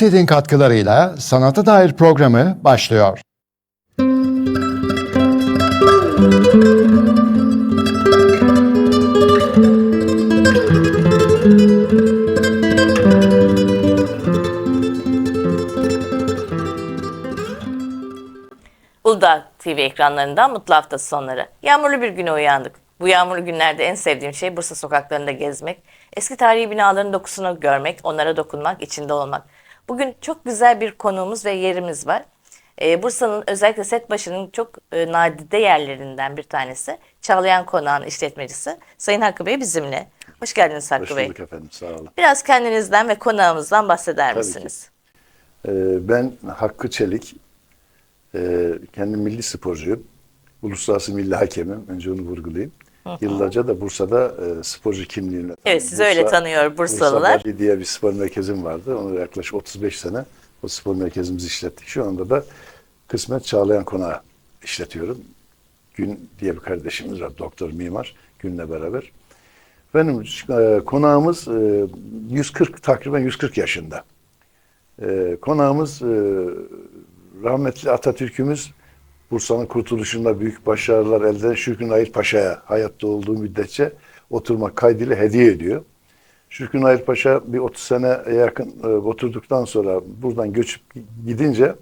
Yunus Edin katkılarıyla sanata dair programı başlıyor. Uludağ TV ekranlarından mutlu hafta sonları. Yağmurlu bir güne uyandık. Bu yağmurlu günlerde en sevdiğim şey Bursa sokaklarında gezmek, eski tarihi binaların dokusunu görmek, onlara dokunmak, içinde olmak. Bugün çok güzel bir konuğumuz ve yerimiz var. Ee, Bursa'nın özellikle Setbaşı'nın çok e, nadide yerlerinden bir tanesi. Çağlayan Konağı'nın işletmecisi Sayın Hakkı Bey bizimle. Hoş geldiniz Hakkı Hoş Bey. bulduk efendim, sağ olun. Biraz kendinizden ve konağımızdan bahseder Tabii misiniz? Ee, ben Hakkı Çelik, ee, kendim milli sporcuyum. Uluslararası milli hakemim, önce onu vurgulayayım. Yıllarca da Bursa'da e, sporcu kimliğini... Evet, sizi öyle tanıyor Bursalılar. Bursa Body diye bir spor merkezim vardı. Onu yaklaşık 35 sene o spor merkezimizi işlettik. Şu anda da kısmet Çağlayan Konağı işletiyorum. Gün diye bir kardeşimiz var, doktor mimar, Gün'le beraber. Benim e, konağımız e, 140 takriben 140 yaşında. E, konağımız e, rahmetli Atatürk'ümüz Bursa'nın kurtuluşunda büyük başarılar elde eden Şükrü Nail Paşa'ya hayatta olduğu müddetçe oturmak kaydıyla hediye ediyor. Şükrü Nail Paşa bir 30 sene yakın e, oturduktan sonra buradan göçüp gidince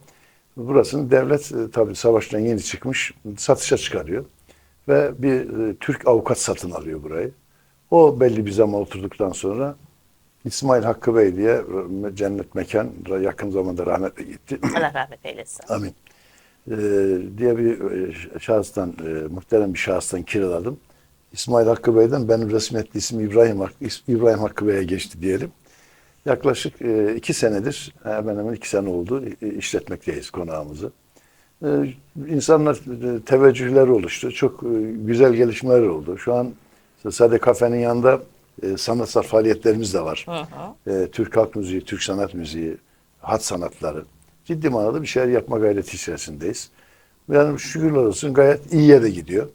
burasını devlet e, tabii savaştan yeni çıkmış satışa çıkarıyor. Ve bir e, Türk avukat satın alıyor burayı. O belli bir zaman oturduktan sonra İsmail Hakkı Bey diye e, cennet mekan yakın zamanda rahmetli gitti. Allah rahmet eylesin. Amin. Ee, diye bir e, şahıstan, e, muhterem bir şahıstan kiraladım. İsmail Hakkı Bey'den benim resmetli isim İbrahim Hakkı, İbrahim Hakkı Bey'e geçti diyelim. Yaklaşık e, iki senedir, hemen hemen iki sene oldu, e, işletmekteyiz konağımızı. E, insanlar e, teveccühleri oluştu. Çok e, güzel gelişmeler oldu. Şu an Sade Kafe'nin yanında e, sanatsal faaliyetlerimiz de var. E, Türk halk müziği, Türk sanat müziği, hat sanatları. Ciddi manada bir şeyler yapma gayreti içerisindeyiz. Yani şükürler olsun gayet iyiye de gidiyor.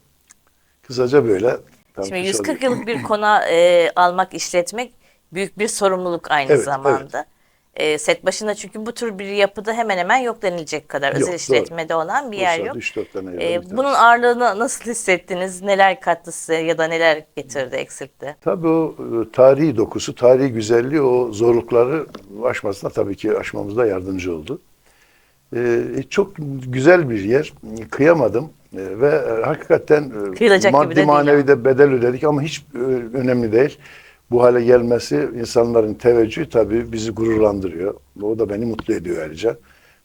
Kısaca böyle. Şimdi kısa 140 bir- yıllık bir kona e, almak, işletmek büyük bir sorumluluk aynı Evet, zamanda. E, set başında çünkü bu tür bir yapıda hemen hemen yok denilecek kadar Yok, özel doğru. işletmede olan bir yer yok. E, tanesi. bunun ağırlığını nasıl hissettiniz? Neler kattı size ya da neler getirdi, eksiltti? Tabii o e, tarihi dokusu, tarihi güzelliği o zorlukları aşmasına tabii ki aşmamızda yardımcı oldu. Ee, çok güzel bir yer. Kıyamadım Ee, ve e, hakikaten e, Kıyılacak de maddi değil manevi de bedel ödedik ama hiç e, önemli değil. Bu hale gelmesi insanların teveccühü tabii bizi gururlandırıyor. O da beni mutlu ediyor ayrıca.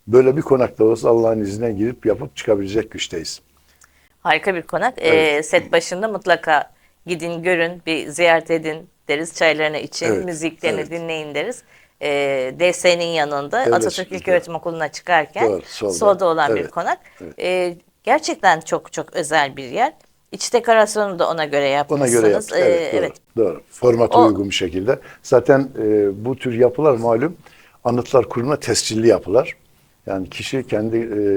Böyle bir konakta olsa Allah'ın izniyle girip yapıp çıkabilecek güçteyiz. Harika bir konak. E, Evet. set başında mutlaka gidin, görün, bir ziyaret edin deriz. Çaylarını için, Evet, müziklerini evet. dinleyin deriz. E, DS'nin yanında Evet, Atatürk evet. İlköğretim Okulu'na çıkarken Doğru, solda. solda olan bir Evet, konak. evet. E, gerçekten çok çok özel bir yer. İç dekorasyonu da ona göre Ona yapmışsınız. göre yaptık. E, Evet, doğru. evet. doğru. Formata O- uygun bir şekilde. Zaten e, bu tür yapılar malum anıtlar kurma tescilli yapılar. Yani kişi kendi e,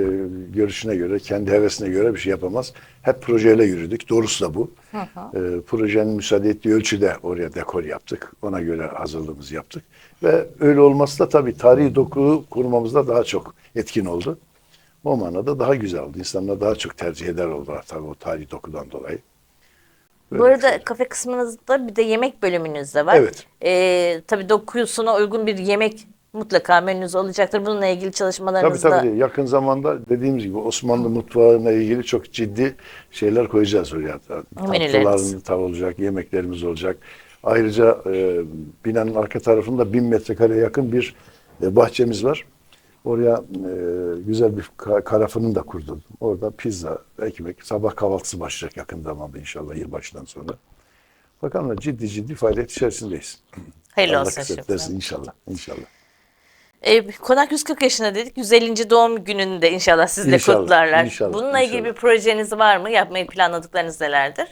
görüşüne göre, kendi hevesine göre bir şey yapamaz. Hep projeyle yürüdük. Doğrusu da bu. E, projenin müsaade ettiği ölçüde oraya dekor yaptık. Ona göre hazırlığımızı yaptık. Ve öyle olması da tabii tarihi dokuyu kurmamızda daha çok etkin oldu. O manada daha güzel oldu. İnsanlar daha çok tercih eder oldular tabii o tarihi dokudan dolayı. Bu Böyle arada kafe kısmınızda bir de yemek bölümünüz de var. Evet. E, tabii dokusuna uygun bir yemek mutlaka menünüz olacaktır. Bununla ilgili Tabii çalışmalarınızda tabii. Yakın zamanda dediğimiz gibi Osmanlı mutfağına ilgili çok ciddi şeyler koyacağız oraya. Tatlılarımız tav olacak, yemeklerimiz olacak. Ayrıca e, binanın arka tarafında bin metrekare yakın bir e, bahçemiz var. Oraya e, güzel bir ka- kara fırın da kurdum. Orada pizza, ekmek, sabah kahvaltısı başlayacak yakın zamanda inşallah yılbaşından sonra. Bakalım ciddi ciddi faaliyet içerisindeyiz. hayırlı Allah olsun ederse inşallah. İnşallah. E, Konak 140 yaşında dedik. 150. doğum gününü de inşallah sizle İnşallah, kutlarlar. inşallah, Bununla ilgili inşallah. bir projeniz var mı? Yapmayı planladıklarınız nelerdir?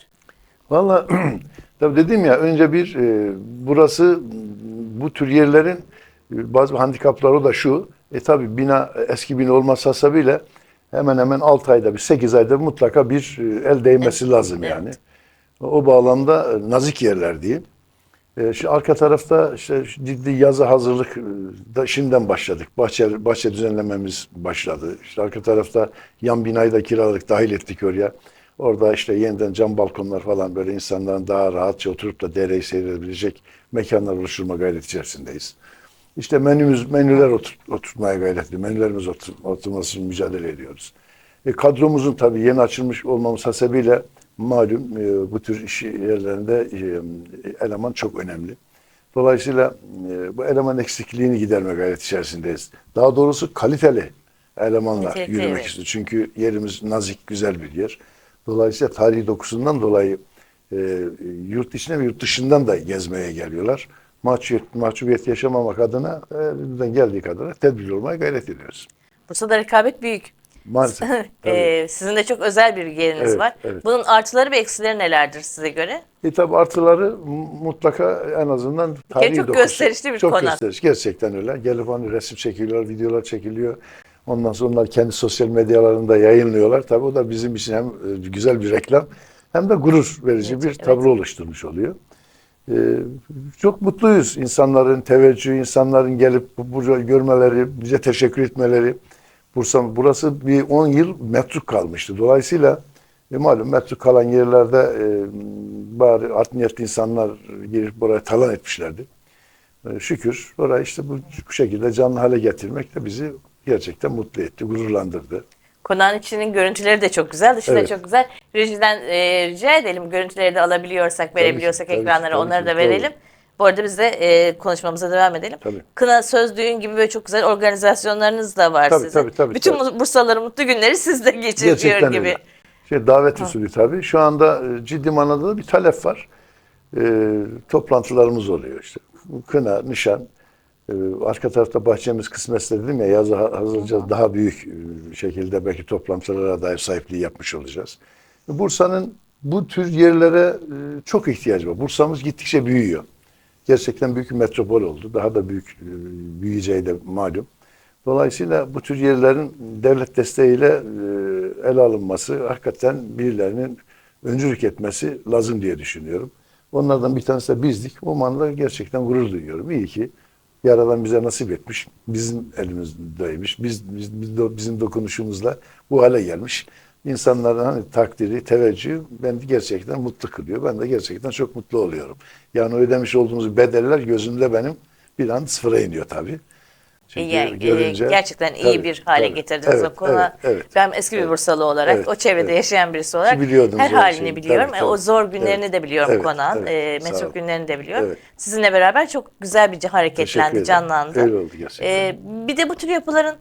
Valla tabii dedim ya önce bir e, burası bu tür yerlerin e, bazı handikapları da şu. E tabi bina eski bina olması hasebiyle hemen hemen 6 ayda bir 8 ayda bir mutlaka bir e, el değmesi lazım yani. O bağlamda e, nazik yerler diyeyim. E, arka tarafta işte ciddi yazı hazırlık e, da şimdiden başladık. Bahçe, bahçe düzenlememiz başladı. İşte arka tarafta yan binayı da kiraladık, dahil ettik oraya. Orada işte yeniden cam balkonlar falan böyle insanların daha rahatça oturup da dereyi seyredebilecek mekanlar oluşturma gayreti içerisindeyiz. İşte menümüz, menüler otur, oturtmaya gayretli. Menülerimiz otur, oturması için mücadele ediyoruz. E, kadromuzun tabii yeni açılmış olmamız hasebiyle malum e, bu tür iş yerlerinde e, eleman çok önemli. Dolayısıyla e, bu eleman eksikliğini giderme gayret içerisindeyiz. Daha doğrusu kaliteli elemanla Nitelikli, yürümek evet. istiyoruz. Çünkü yerimiz nazik, güzel bir yer. Dolayısıyla tarihi dokusundan dolayı e, yurt içine ve yurt dışından da gezmeye geliyorlar. Mahcubiyet, mahcubiyet yaşamamak adına elimizden geldiği kadar tedbirli olmaya gayret ediyoruz. Bursa'da rekabet büyük. Maalesef. Ee, sizin de çok özel bir yeriniz Evet, var. evet. Bunun artıları ve eksileri nelerdir size göre? E tabi artıları mutlaka en azından tarihi çok dokusu. gösterişli bir çok konak. gösteriş. Gerçekten öyle. Gelip hani resim çekiliyorlar, videolar çekiliyor. Ondan sonra onlar kendi sosyal medyalarında yayınlıyorlar. Tabi o da bizim için hem e, güzel bir reklam hem de gurur verici Evet, bir evet. tablo oluşturmuş oluyor. Ee, çok mutluyuz. İnsanların teveccühü, insanların gelip bu- burayı görmeleri, bize teşekkür etmeleri. Bursa, burası bir 10 yıl metruk kalmıştı. Dolayısıyla e, malum metruk kalan yerlerde e, bari art niyetli insanlar girip buraya talan etmişlerdi. E, şükür orayı işte bu, bu şekilde canlı hale getirmek de bizi gerçekten mutlu etti, gururlandırdı. Konağın içinin görüntüleri de çok güzel, dışı Evet. da çok güzel. Rejiden e, rica edelim görüntüleri de alabiliyorsak, verebiliyorsak tabii ekranlara tabii onları ki, da tabii. Bu arada biz de e, konuşmamıza devam edelim. Tabii. Kına, söz, düğün gibi böyle çok güzel organizasyonlarınız da var Tabii, sizin. tabii, tabii, Bütün tabii. bu Bursalıların mutlu günleri sizde geçiriyor Gerçekten gibi. öyle. Şey, davet usulü tabii. Şu anda e, ciddi manada da bir talep var. E, toplantılarımız oluyor işte. Kına, nişan. E, arka tarafta bahçemiz kısmetse dedim ya yazı ha- hazırlayacağız. Daha büyük e, şekilde belki toplantılara dair sahipliği yapmış olacağız. Bursa'nın bu tür yerlere çok ihtiyacı var. Bursa'mız gittikçe büyüyor. Gerçekten büyük bir metropol oldu. Daha da büyük e, büyüyeceği de malum. Dolayısıyla bu tür yerlerin devlet desteğiyle e, ele alınması, hakikaten birilerinin öncülük etmesi lazım diye düşünüyorum. Onlardan bir tanesi de bizdik. O manada gerçekten gurur duyuyorum. İyi ki Yaradan bize nasip etmiş. Bizim elimizdeymiş. Biz, biz, biz bizim dokunuşumuzla bu hale gelmiş. İnsanların hani takdiri, teveccühü beni gerçekten mutlu kılıyor. Ben de gerçekten çok mutlu oluyorum. Yani ödemiş olduğumuz bedeller gözümde benim bir an sıfıra iniyor tabii. Çünkü e, görünce- gerçekten iyi Tabii, bir hale tabii. getirdiniz Evet, o konuğa. evet, evet. Ben eski bir Evet. Bursalı olarak Evet, o çevrede evet. yaşayan birisi olarak her o halini şeyi. biliyorum. Tabii, E, O tabii. zor günlerini Evet. de biliyorum Evet, konağın. evet. E, olun. günlerini de biliyorum. Evet. Sizinle beraber çok güzel bir hareketlendi, canlandı. Öyle oldu gerçekten. E, bir de bu tür yapıların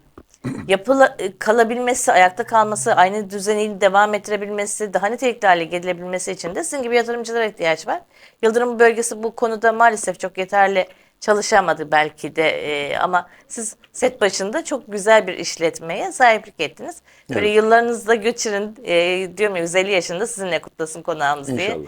yapıla, e, kalabilmesi, ayakta kalması, aynı düzeni devam ettirebilmesi, daha nitelikli hale gelebilmesi için de sizin gibi yatırımcılara ihtiyaç var. Yıldırım bölgesi bu konuda maalesef çok yeterli çalışamadı belki de e, ama siz set başında çok güzel bir işletmeye sahiplik ettiniz. Böyle Evet. yıllarınızda göçürün e, diyorum ya 150 yaşında sizinle kutlasın konağımız diye İnşallah.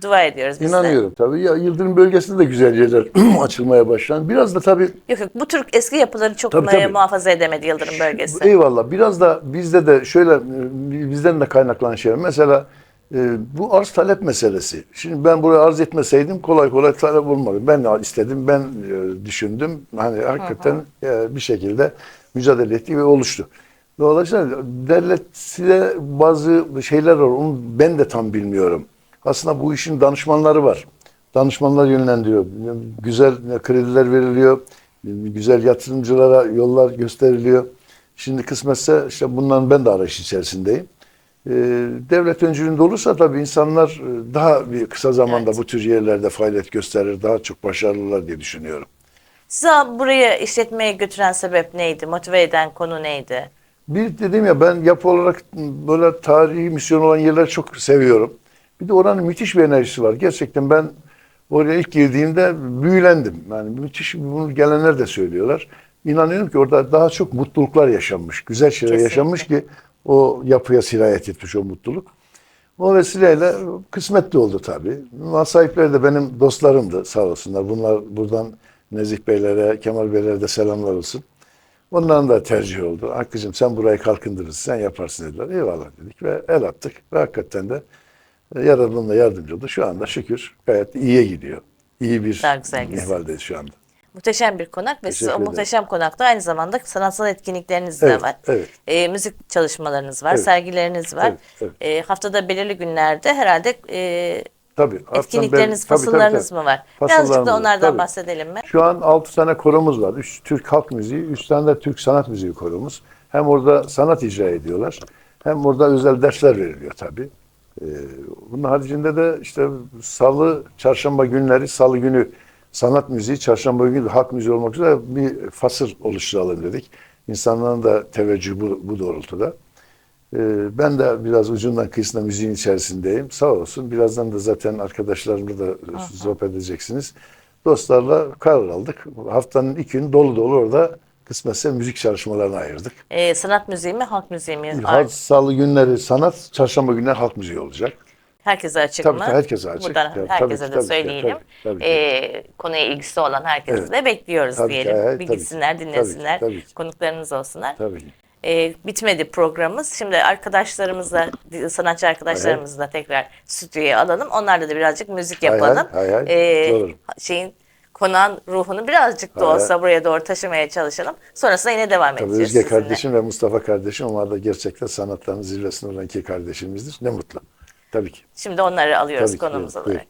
Dua ediyoruz biz de. İnanıyorum tabii. Ya Yıldırım bölgesinde de güzel yerler açılmaya başlandı. Biraz da tabii Yok yok bu tür eski yapıları çok Tabii, tabii. muhafaza edemedi Yıldırım bölgesi. Eyvallah. Biraz da bizde de şöyle e, bizden de kaynaklanan şey. Mesela e, bu arz talep meselesi. Şimdi ben buraya arz etmeseydim kolay kolay talep olmadı. Ben istedim, ben e, düşündüm. Hani hakikaten e, bir şekilde mücadele ettik ve oluştu. Dolayısıyla devlet size bazı şeyler var. Onu ben de tam bilmiyorum. Aslında bu işin danışmanları var. Danışmanlar yönlendiriyor. Güzel krediler veriliyor. Güzel yatırımcılara yollar gösteriliyor. Şimdi kısmetse işte bundan ben de arayış içerisindeyim. Ee, devlet öncülüğünde olursa tabii insanlar e, daha bir kısa zamanda Evet. bu tür yerlerde faaliyet gösterir, daha çok başarılılar diye düşünüyorum. Sizi buraya işletmeye götüren sebep neydi? Motive eden konu neydi? Bir dedim ya ben yapı olarak böyle tarihi misyon olan yerleri çok seviyorum. Bir de oranın müthiş bir enerjisi var. Gerçekten ben oraya ilk girdiğimde büyülendim. Yani müthiş bunu gelenler de söylüyorlar. İnanıyorum ki orada daha çok mutluluklar yaşanmış. Güzel şeyler Kesinlikle. yaşanmış ki o yapıya sirayet etmiş o mutluluk. O vesileyle kısmetli oldu tabii. Mal sahipleri de benim dostlarımdı sağ olsunlar. Bunlar buradan Nezih Beylere, Kemal Beylere de selamlar olsun. Onların da tercih oldu. Hakkı'cığım sen burayı kalkındırırsın, sen yaparsın dediler. Eyvallah dedik ve el attık. Ve hakikaten de e, Yaradan'la yardımcı oldu. Şu anda şükür gayet iyiye gidiyor. iyi bir ihvaldeyiz şu anda. Muhteşem bir konak ve siz o ederim. muhteşem konakta aynı zamanda sanatsal etkinlikleriniz de Evet, var. evet. Ee, müzik çalışmalarınız var, Evet. sergileriniz var. Evet, evet. Ee, haftada belirli günlerde herhalde e, Tabii. etkinlikleriniz, bel- tabii, tabii, fasıllarınız tabii. mı var? Birazcık da onlardan tabii. bahsedelim mi? Şu an 6 tane koromuz var. 3 Türk halk müziği, 3 tane de Türk sanat müziği koromuz. Hem orada sanat icra ediyorlar, hem orada özel dersler veriliyor tabii. Ee, bunun haricinde de işte salı, çarşamba günleri, salı günü sanat müziği, çarşamba günü halk müziği olmak üzere bir fasıl oluşturalım dedik. İnsanların da teveccühü bu, bu doğrultuda. Ee, Ben de biraz ucundan kıyısına müziğin içerisindeyim. Sağ olsun. Birazdan da zaten arkadaşlarımla da sohbet edeceksiniz. Dostlarla karar aldık. Haftanın iki günü dolu dolu orada kısmetse müzik çalışmalarına ayırdık. Ee, sanat müziği mi, halk müziği mi? Halk, salı günleri sanat, çarşamba günleri halk müziği olacak. Herkese açık Tabii mı? ki herkese açık. Buradan Tabii, herkese tabii de ki, tabii ki, söyleyelim. tabii, tabii ki. Ee, konuya ilgisi olan herkese Evet. de bekliyoruz Tabii ki, diyelim. evet, bir tabii ki. gitsinler, Tabii ki, dinlesinler. tabii ki. Konuklarınız olsunlar. Tabii ki. Ee, bitmedi programımız. Şimdi arkadaşlarımızla, sanatçı arkadaşlarımızla tekrar stüdyoya alalım. Onlarla da birazcık müzik Hay hay, yapalım. hay hay. Ee, Olur. şeyin konağın ruhunu birazcık da olsa buraya doğru taşımaya çalışalım. Sonrasında yine devam Tabii edeceğiz Özge sizinle. kardeşim ve Mustafa kardeşim onlar da gerçekten sanatların zirvesinde olan iki kardeşimizdir. Ne mutlu. Tabii ki. Şimdi onları alıyoruz Tabii ki, konumuz buyurun, olarak.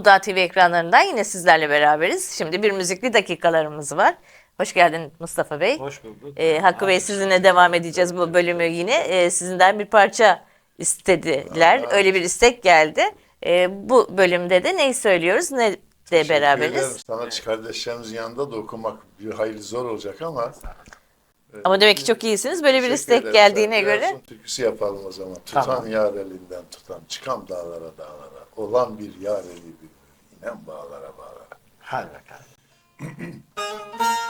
Uludağ TV ekranlarından yine sizlerle beraberiz. Şimdi bir müzikli dakikalarımız var. Hoş geldin Mustafa Bey. Hoş bulduk. Ee, Hakkı Bey sizinle devam edeceğiz bu bölümü yine. Ee, sizinden bir parça istediler. Öyle bir istek geldi. Ee, bu bölümde de neyi söylüyoruz ne de beraberiz. Sanatçı kardeşlerimizin yanında da okumak bir hayli zor olacak ama Ama demek ki çok iyisiniz. Böyle bir Teşekkür istek ederim. geldiğine Sen göre. Türküsü yapalım o zaman. Tutan Tamam. yar elinden tutan, çıkan dağlara dağlara, olan bir yar eli bir, inen bağlara bağlara. Hadi bakalım.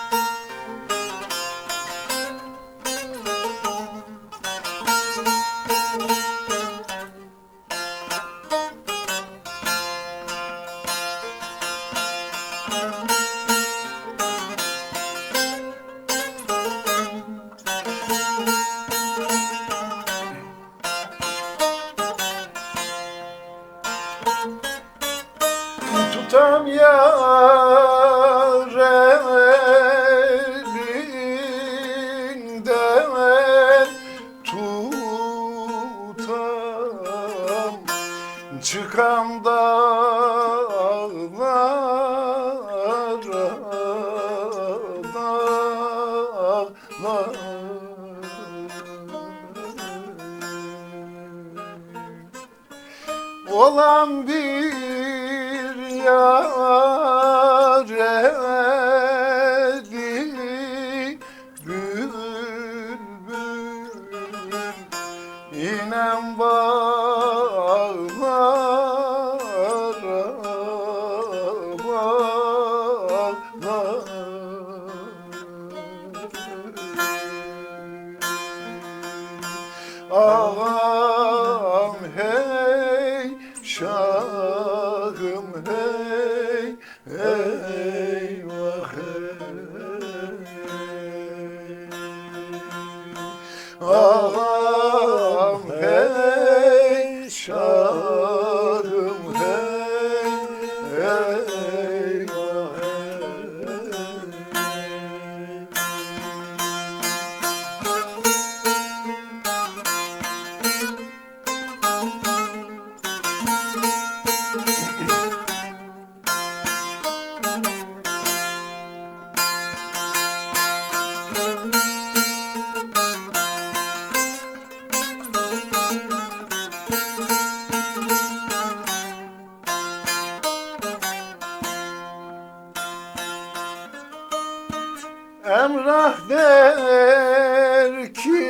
Emrah der ki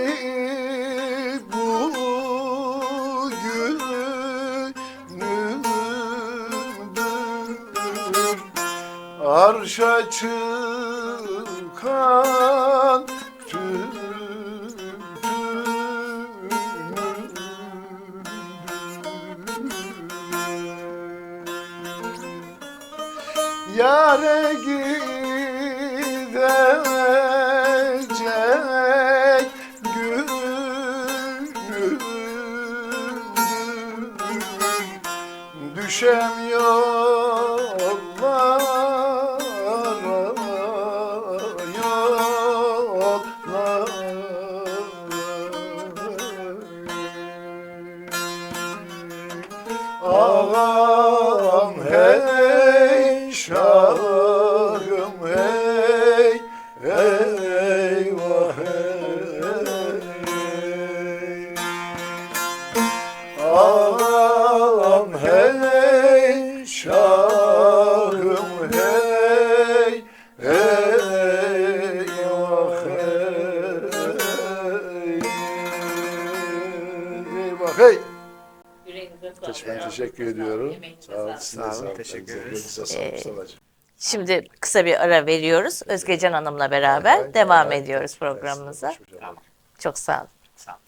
bugünümdür. Arşa çıkan Allah Olun, teşekkür ederiz. Mustafa'cığım. Şimdi kısa bir ara veriyoruz. Özgecan Hanım'la beraber devam ediyoruz programımıza. Çok sağ olun. Sağ olun.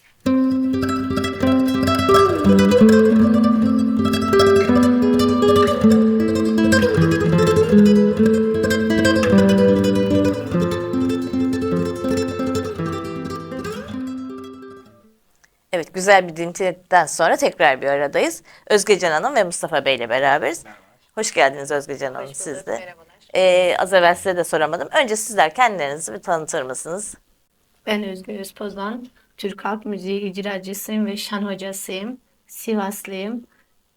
Evet güzel bir dinletten sonra tekrar bir aradayız. Özgecan Hanım ve Mustafa Bey ile beraberiz. Hoş geldiniz Özgecan Hanım siz de. merhabalar. Ee, az evvel size de soramadım. Önce sizler kendilerinizi bir tanıtır mısınız? Ben Özgür Özpozan. Türk Halk Müziği icracısıyım ve şan hocasıyım. Sivaslıyım.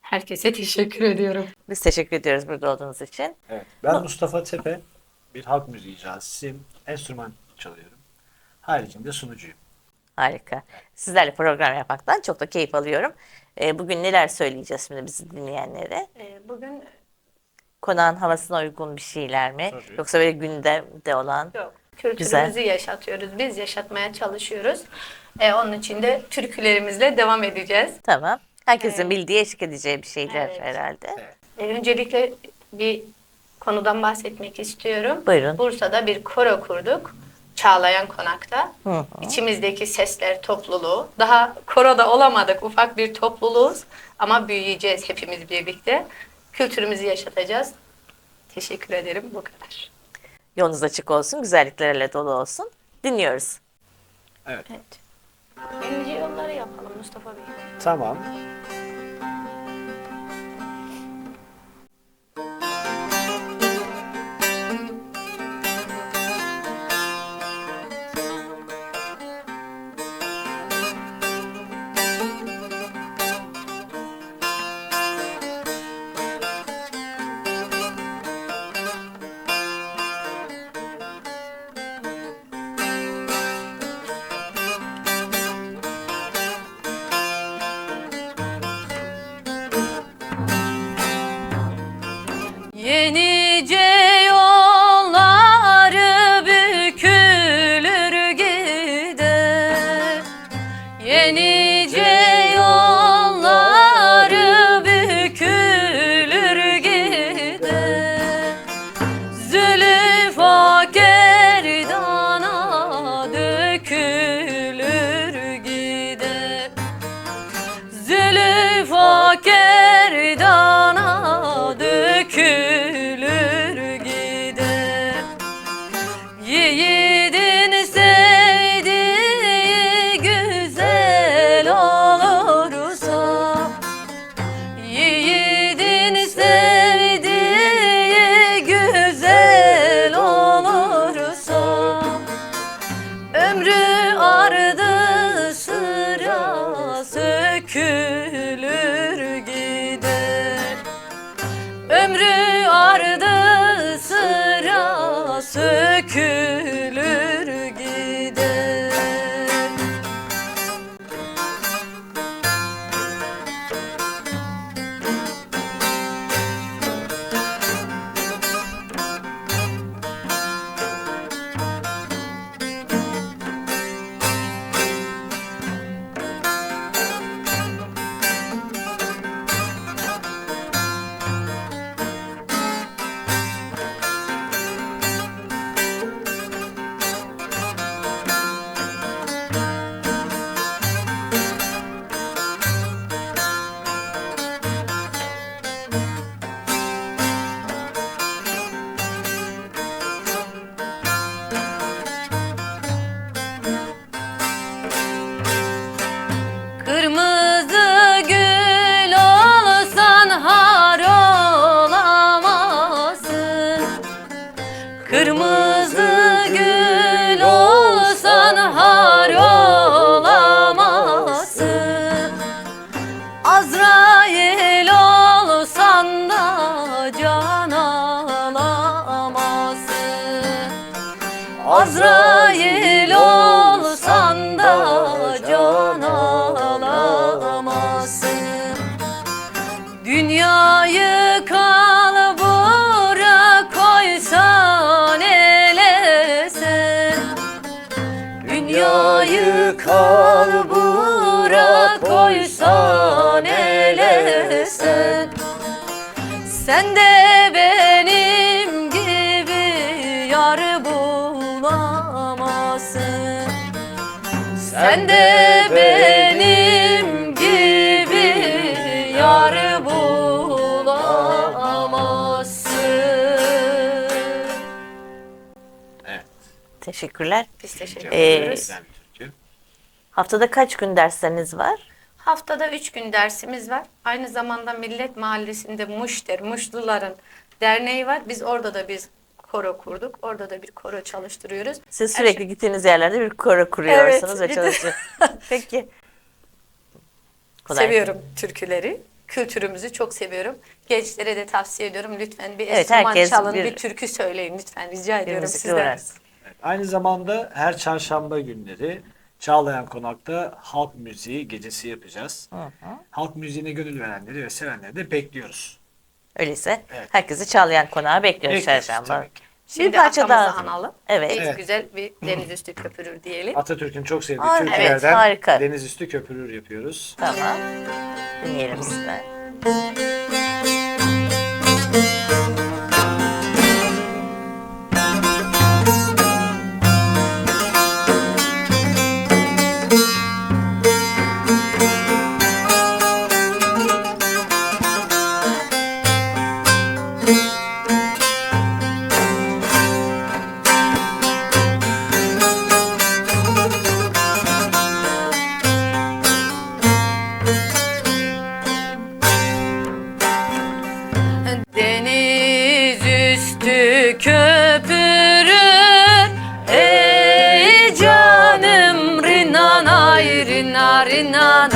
Herkese teşekkür ediyorum. Biz teşekkür ediyoruz burada olduğunuz için. Evet. Ben Mustafa Tepe. Bir halk müziği icracısıyım. Enstrüman çalıyorum. Haricinde sunucuyum. Harika. Sizlerle program yapmaktan çok da keyif alıyorum. Ee, bugün neler söyleyeceğiz şimdi bizi dinleyenlere? Bugün Konağın havasına uygun bir şeyler mi? Tabii. Yoksa böyle gündemde olan? yok, kültürümüzü Güzel. yaşatıyoruz. Biz yaşatmaya çalışıyoruz. Ee, onun için de türkülerimizle devam edeceğiz. Tamam. Herkesin bildiği, eşlik edeceği bir şeyler Evet. herhalde. Evet. Ee, öncelikle bir konudan bahsetmek istiyorum. Buyurun. Bursa'da bir koro kurduk. Çağlayan Konak'ta. Hı hı. İçimizdeki sesler topluluğu. Daha koroda olamadık. Ufak bir topluluğuz. Ama büyüyeceğiz hepimiz birlikte. Kültürümüzü yaşatacağız. Teşekkür ederim. Bu kadar. Yolunuz açık olsun, güzelliklerle dolu olsun. Dinliyoruz. Evet. Evet. Birinci yolları yapalım Mustafa Bey. Tamam. Sökülür gider. Ömrü ardı sıra sökülür Sen de benim gibi yar bulamazsın Sen de benim gibi yar bulamazsın Evet. Teşekkürler. Biz teşekkür Ee, ederiz. Türkü. Haftada kaç gün dersleriniz var? Haftada üç gün dersimiz var. Aynı zamanda Millet Mahallesi'nde Muş'ter, Muşluların derneği var. Biz orada da biz koro kurduk. Orada da bir koro çalıştırıyoruz. Siz Her sürekli şey- gittiğiniz yerlerde bir koro kuruyorsunuz Evet, ve çalışıyorsunuz. Peki. Kolay Seviyorum türküleri. Kültürümüzü çok seviyorum. Gençlere de tavsiye ediyorum. Lütfen bir Evet, enstrüman çalın, bir- bir, türkü söyleyin lütfen. Rica ediyorum sizden. Evet. Aynı zamanda her çarşamba günleri Çağlayan Konak'ta halk müziği gecesi yapacağız. Halk müziğine gönül verenleri ve sevenleri de bekliyoruz. Öyleyse Evet. herkesi Çağlayan Konağı bekliyoruz Bekliyoruz, çarşamba. tabii ki. Şimdi bir parça daha. atamızı analım. Evet. Evet. güzel bir deniz üstü köpürür diyelim. Atatürk'ün çok sevdiği Aa, türkülerden evet, harika. Deniz Üstü Köpürür yapıyoruz. Tamam. Dinleyelim sizden. Rina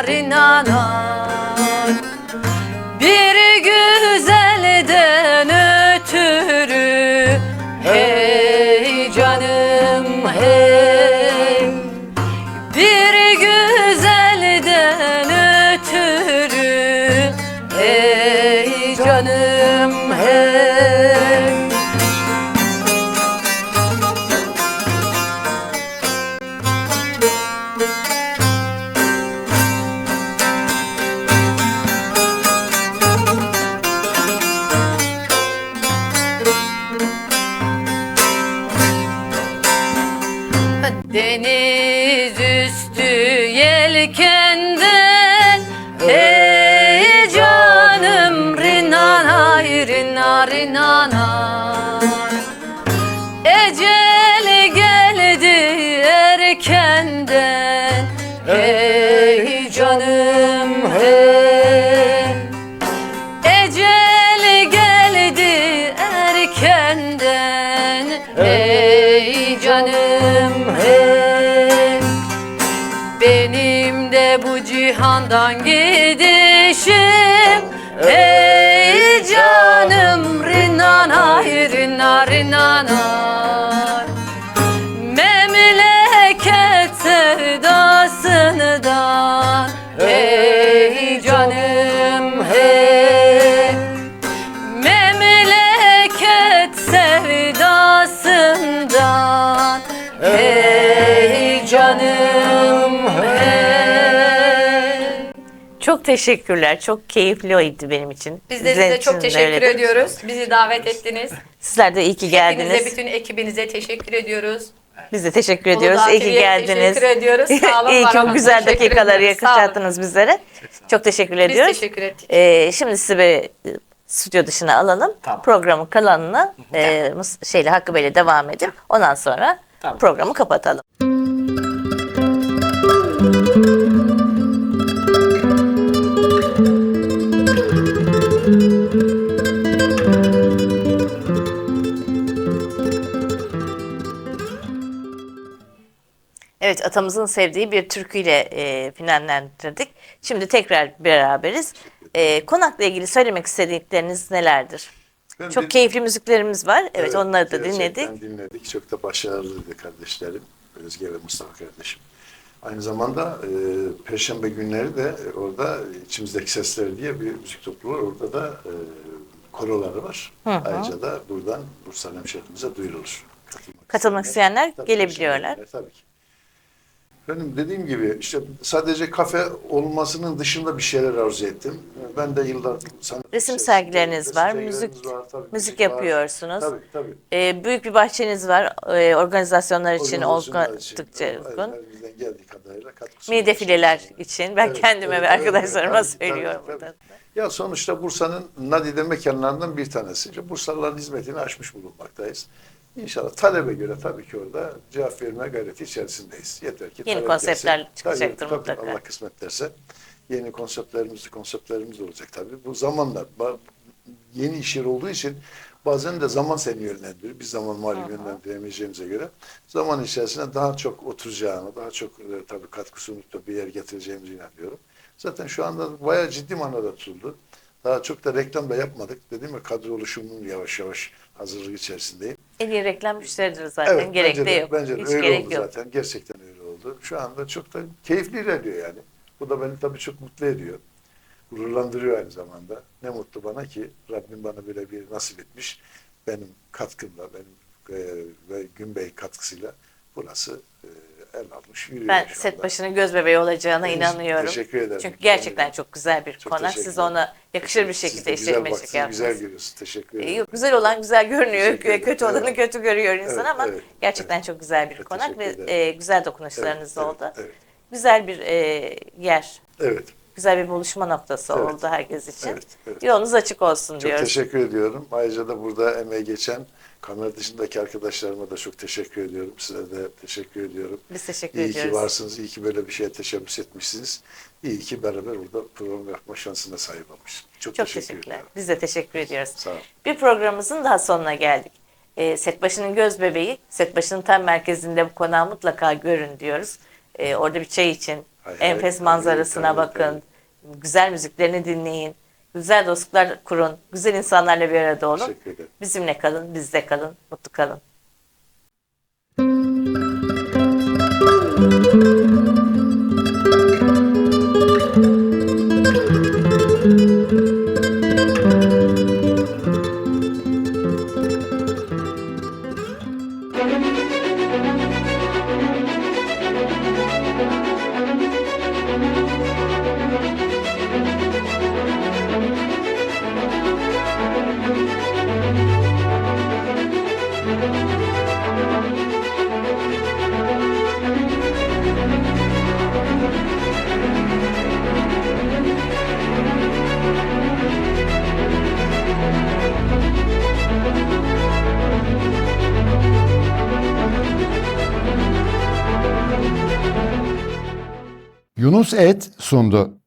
Nari Çok teşekkürler. Çok keyifliydi benim için. Biz de size çok teşekkür ediyoruz. Bizi davet ettiniz. Sizler de iyi ki geldiniz. Hepinize, bütün ekibinize teşekkür ediyoruz. Biz de teşekkür ediyoruz. Uludağ İyi ki geldiniz. teşekkür ediyoruz. Sağ olun, İyi var ki olun. güzel dakikaları yaşattınız bizlere. Çok teşekkür Biz ediyoruz. teşekkür ettik. Ee, şimdi sizi bir e, stüdyo dışına alalım. Tamam. Programın kalanına e, Mus- şeyle Hakkı Bey'le devam edip ondan sonra Tamam. programı kapatalım. Evet atamızın sevdiği bir türküyle e, finallendirdik. Şimdi tekrar beraberiz. E, konakla ilgili söylemek istedikleriniz nelerdir? Ben Çok bir- keyifli müziklerimiz var. Evet, onları da dinledik. dinledik. Çok da başarılıydı kardeşlerim. Özge ve Mustafa kardeşim. Aynı zamanda e, Perşembe günleri de orada içimizdeki sesler diye bir müzik topluluğu var. Orada da e, koroları var. Ayrıca da buradan Bursa hemşehrimize duyurulur. Katılmak, Katılmak isteyenler Tabii, gelebiliyorlar. Tabii ki. Efendim dediğim gibi işte sadece kafe olmasının dışında bir şeyler arzu ettim. Ben de yıllar sanat Resim içerisinde- sergileriniz resim var, sergilerimiz müzik- var, tabii, müzik var. yapıyorsunuz. Tabii tabii. E, büyük bir bahçeniz var. E, organizasyonlar için Organizasyonlar için, oldukça uygun. Elimizden geldiği kadarıyla Mini defileler için. Ben Evet, kendime evet, ve evet, arkadaşlarıma evet, tabii, söylüyorum tabii, buradan. Ya sonuçta Bursa'nın nadide mekanlarından bir tanesi. İşte Bursalıların hizmetini açmış bulunmaktayız. İnşallah talebe göre tabii ki orada cevap verme gayreti içerisindeyiz. Yeter ki Yeni konseptler gelsin. çıkacaktır Tabii, tabii, mutlaka. Allah kısmet derse yeni konseptlerimiz konseptlerimiz olacak tabii. Bu zamanla yeni iş yeri olduğu için bazen de zaman seni yönlendiriyor. Biz zaman malum yönlendiremeyeceğimize göre zaman içerisinde daha çok oturacağını, daha çok e, tabii katkı sunup da bir yer getireceğimize inanıyorum. Zaten şu anda bayağı ciddi manada tutuldu. Daha çok da reklam da yapmadık. Dedim ya kadro oluşumunun yavaş yavaş hazırlık içerisindeyim. En iyi reklam müşteridir zaten. Evet, Gerek bence de yok. Bence de Hiç öyle gerek oldu yok. zaten. Gerçekten öyle oldu. Şu anda çok da keyifli ilerliyor yani. Bu da beni tabii çok mutlu ediyor. Gururlandırıyor aynı zamanda. Ne mutlu bana ki Rabbim bana böyle bir nasip etmiş. Benim katkımla, benim e, ve Günbey katkısıyla burası e, el almış yürüyor Ben şu set anda. başının göz bebeği olacağına Teşekkür- inanıyorum. teşekkür ederim. Çünkü gerçekten Eminim. çok güzel bir Çok konak. teşekkür Siz ederim. ona yakışır bir Siz de şekilde güzel işletmecilik baktınız, güzel görüyorsunuz. Teşekkür ederim. Yok, güzel olan güzel görünüyor, Teşekkür ederim. kötü olanı Evet. kötü görüyor insan Evet, ama evet, gerçekten çok güzel bir Evet, konak ve teşekkür ederim. e, güzel dokunuşlarınız Evet, oldu. evet, evet. Güzel bir e, yer, Evet. güzel bir buluşma noktası Evet. oldu herkes için. Evet, evet. Yolunuz açık olsun Çok diyoruz. teşekkür ediyorum. Ayrıca da burada emeği geçen kamera dışındaki arkadaşlarıma da çok teşekkür ediyorum. Size de teşekkür ediyorum. Biz teşekkür İyi ediyoruz. ki varsınız, iyi ki böyle bir şeye teşebbüs etmişsiniz. İyi ki beraber burada program yapma şansına sahip olmuşuz. Çok, Çok teşekkür teşekkürler. ederim. Biz de teşekkür ediyoruz. Sağ olun. Bir programımızın daha sonuna geldik. E, Setbaşı'nın göz bebeği, Setbaşı'nın tam merkezinde bu konağı mutlaka görün diyoruz. E, orada bir çay için, Hay hay, enfes tabii, manzarasına tabii, bakın, güzel müziklerini dinleyin, güzel dostluklar kurun, güzel insanlarla bir arada olun. Bizimle kalın, bizde kalın, mutlu kalın. Et sundu.